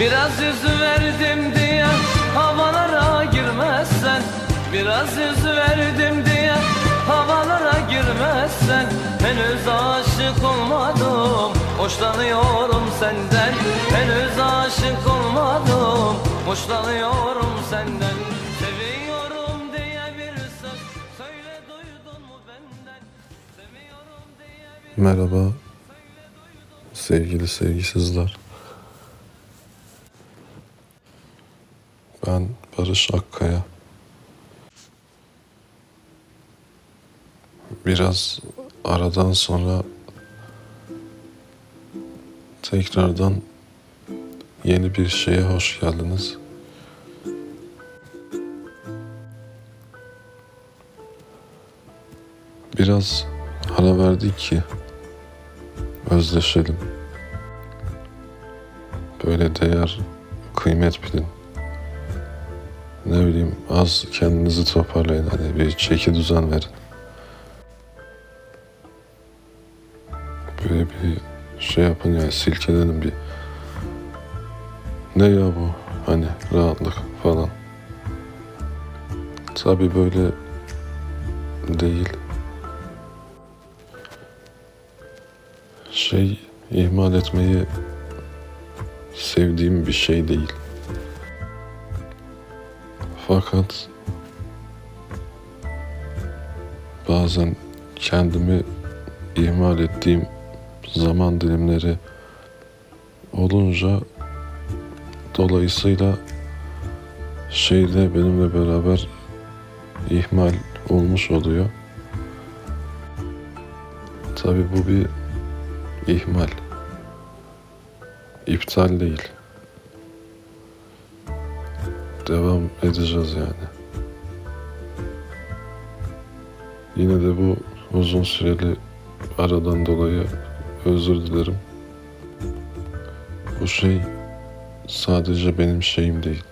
Biraz yüz verdim diye havalara girmezsen. Biraz yüz verdim diye havalara girmezsen. Henüz aşık olmadım Hoşlanıyorum senden. Henüz aşık olmadım Hoşlanıyorum senden. Seviyorum diye bir söz Söyle duydun mu benden? Merhaba. Sevgili sevgisizler. Ben Barış Akkaya. Biraz aradan sonra tekrardan yeni bir şeye hoş geldiniz. Biraz ara verdik ki özleşelim. Böyle değer, kıymet bilin. Ne bileyim az kendinizi toparlayın hani bir çeki düzen verin. Böyle bir şey yapın ya silkelenin bir. Ne ya bu? Hani rahatlık falan. Tabi böyle değil. Şey ihmal etmeyi sevdiğim bir şey değil. Fakat bazen kendimi ihmal ettiğim zaman dilimleri olunca dolayısıyla şeyde benimle beraber ihmal olmuş oluyor. Tabii bu bir ihmal. İptal değil. Devam edeceğiz yani. Yine de bu uzun süreli aradan dolayı özür dilerim. Bu şey sadece benim şeyim değil.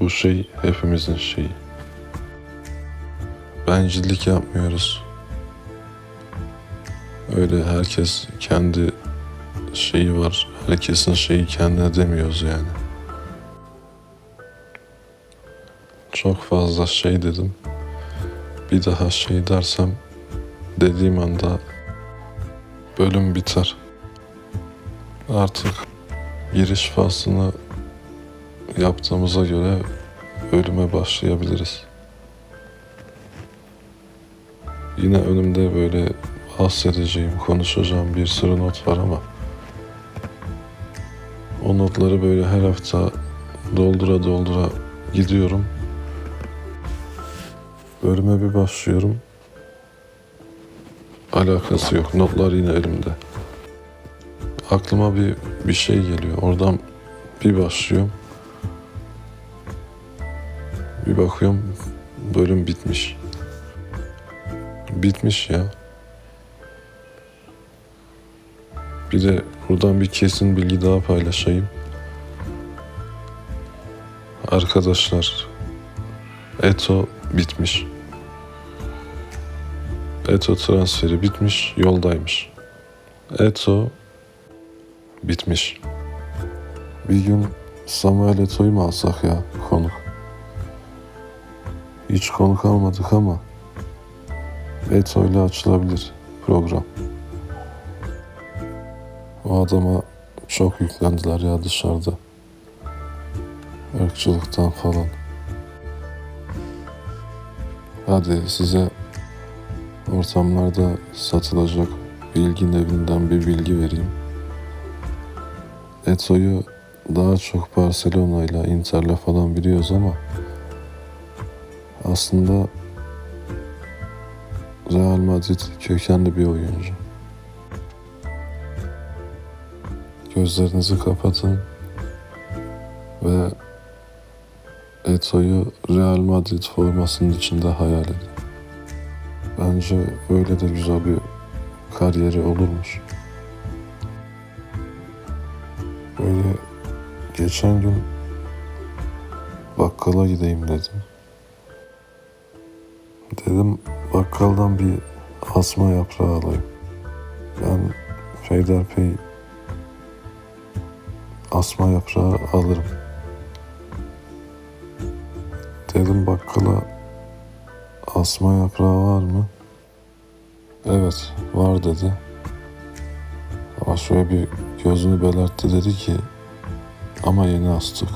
Bu şey hepimizin şeyi. Bencillik yapmıyoruz. Öyle herkes kendi şeyi var. Herkesin şeyi kendine demiyoruz yani. Çok fazla şey dedim. Bir daha şey dersem dediğim anda bölüm biter. Artık giriş faslını yaptığımıza göre bölüme başlayabiliriz. Yine önümde böyle bahsedeceğim, konuşacağım bir sürü not var ama o notları böyle her hafta doldura doldura gidiyorum. Bölüme bir başlıyorum. Alakası yok. Notlar yine elimde. Aklıma bir bir şey geliyor. Oradan bir başlıyorum. Bir bakıyorum bölüm bitmiş. Bitmiş ya. Bir de buradan bir kesin bilgi daha paylaşayım. Arkadaşlar, Eto bitmiş. Eto transferi bitmiş, yoldaymış. Eto bitmiş. Bir gün Samuel Eto'yu mu alsak ya konuk? Hiç konuk almadık ama Eto ile açılabilir program. O adama çok yüklendiler ya dışarıda. Irkçılıktan falan. Hadi size ortamlarda satılacak bilgin evinden bir bilgi vereyim. Eto'yu daha çok Barcelona ile Inter'le falan biliyoruz ama aslında Real Madrid kökenli bir oyuncu. Gözlerinizi kapatın ve Eto'yu Real Madrid formasının içinde hayal edin. Bence öyle de güzel bir kariyeri olurmuş. Böyle geçen gün bakkala gideyim dedim. Dedim bakkaldan bir asma yaprağı alayım. Ben peyderpey asma yaprağı alırım. Dedim bakkala asma yaprağı var mı? Evet var dedi. Ama şöyle bir gözünü belertti dedi ki ama yeni astık.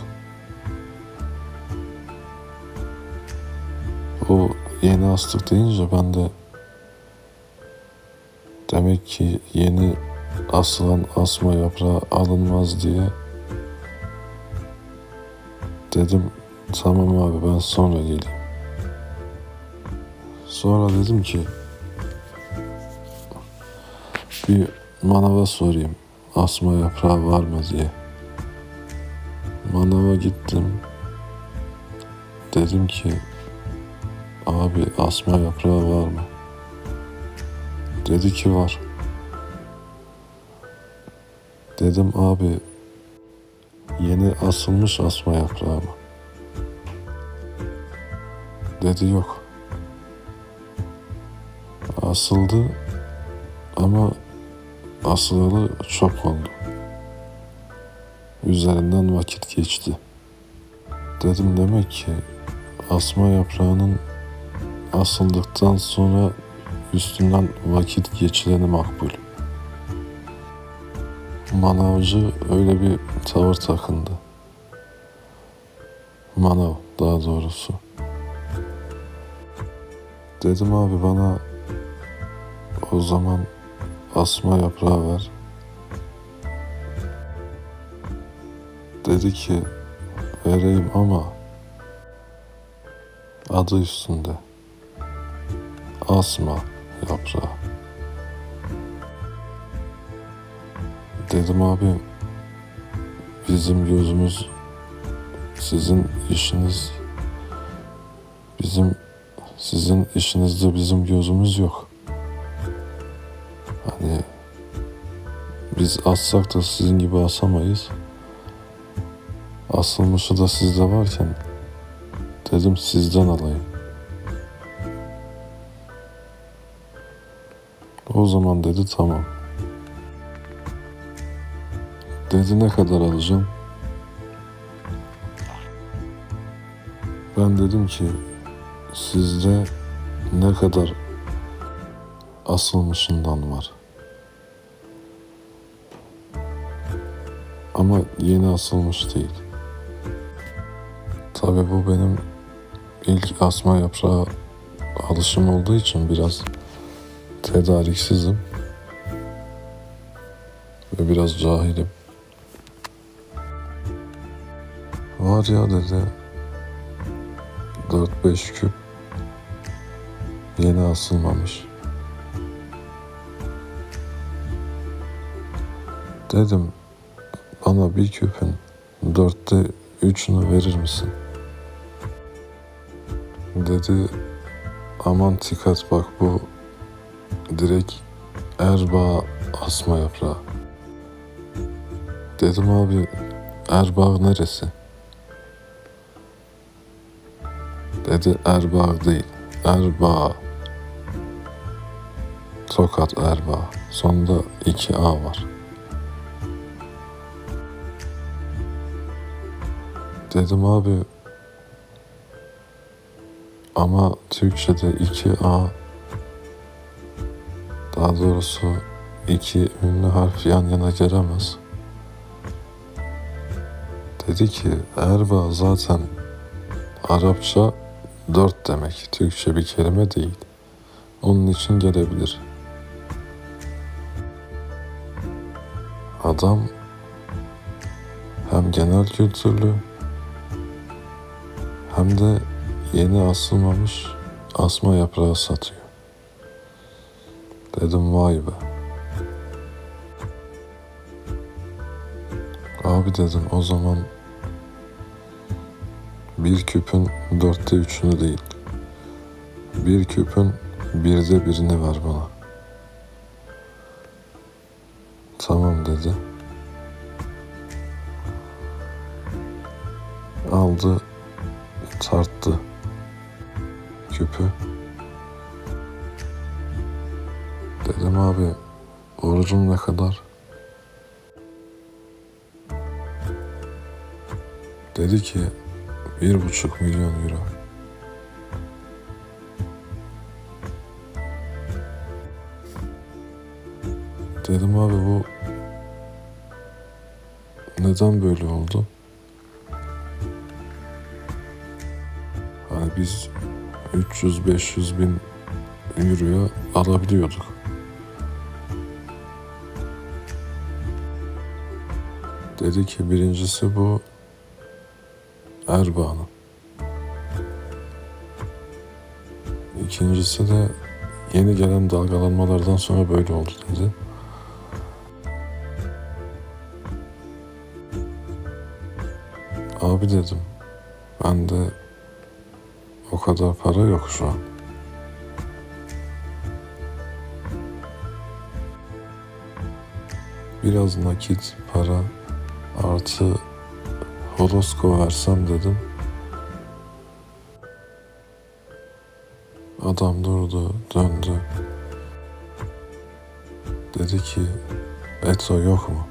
O yeni astık deyince ben de demek ki yeni asılan asma yaprağı alınmaz diye dedim tamam abi ben sonra geleyim. Sonra dedim ki bir manava sorayım asma yaprağı var mı diye. Manava gittim. Dedim ki abi asma yaprağı var mı? Dedi ki var. Dedim abi yeni asılmış asma yaprağı mı? Dedi yok. Asıldı ama asılalı çok oldu. Üzerinden vakit geçti. Dedim demek ki asma yaprağının asıldıktan sonra üstünden vakit geçileni makbul. Manavcı öyle bir tavır takındı. Manav daha doğrusu. Dedim abi bana o zaman asma yaprağı ver. Dedi ki vereyim ama adı üstünde. Asma yaprağı. Dedim abi bizim gözümüz sizin işiniz bizim sizin işinizde bizim gözümüz yok. Hani biz assak da sizin gibi asamayız. Asılmışı da sizde varken dedim sizden alayım. O zaman dedi tamam. Dedi ne kadar alacağım? Ben dedim ki sizde ne kadar asılmışından var. Ama yeni asılmış değil. Tabii bu benim ilk asma yaprağı alışım olduğu için biraz tedariksizim ve biraz cahilim. Var ya dedi 4-5 küp yeni asılmamış. Dedim bana bir küpün dörtte üçünü verir misin? Dedi aman dikkat bak bu direkt erbaa asma yaprağı. Dedim abi erbaa neresi? Dedi erbaa değil erbaa. Tokat erbaa. Sonunda iki A var. Dedim abi ama Türkçe'de iki A daha doğrusu iki ünlü harf yan yana gelemez. Dedi ki Erbaa zaten Arapça dört demek. Türkçe bir kelime değil. Onun için gelebilir. Adam hem genel kültürlü hem de yeni asılmamış asma yaprağı satıyor. Dedim vay be. Abi dedim o zaman bir küpün dörtte üçünü değil. Bir küpün birde birini ver bana. Tamam dedi. Aldı, tarttı küpü. Dedim abi orucum ne kadar? Dedi ki bir buçuk milyon euro. Dedim abi bu neden böyle oldu? Biz 300-500 bin euroya alabiliyorduk. Dedi ki birincisi bu Erbaa'nın. İkincisi de yeni gelen dalgalanmalardan sonra böyle oldu dedi. Abi dedim, bende o kadar para yok şu an. Biraz nakit para artı horosko versem dedim. Adam durdu, döndü. Dedi ki, Eto yok mu?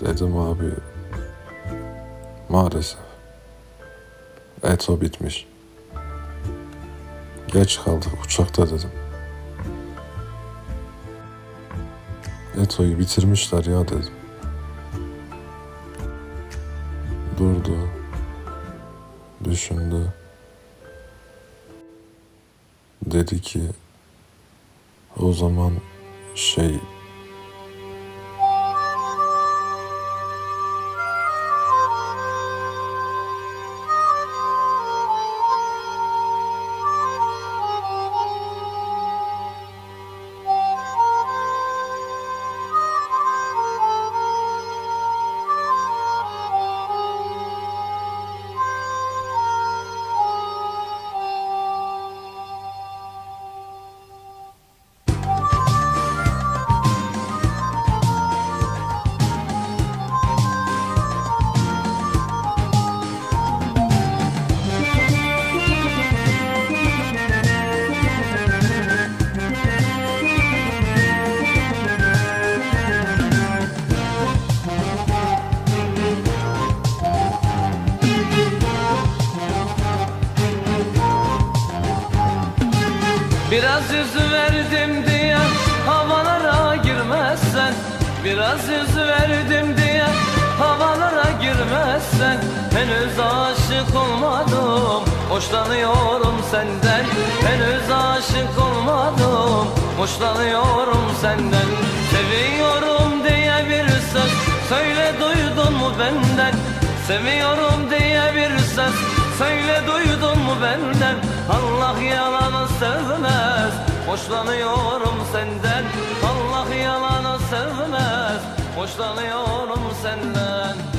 Dedim abi, maalesef. Eto bitmiş. Geç kaldık uçakta dedim. Eto'yu bitirmişler ya dedim. Durdu. Düşündü. Dedi ki o zaman şey Biraz yüz verdim diye havalara girmezsen. Biraz yüz verdim diye havalara girmezsen. Henüz aşık olmadım Hoşlanıyorum senden. Henüz aşık olmadım Hoşlanıyorum senden. Seviyorum diye bir söz Söyle duydun mu benden? Seviyorum diye bir söz Söyle duydun mu benden? Allah yalanı sevmez. Hoşlanıyorum senden. Allah yalanı sevmez. Hoşlanıyorum senden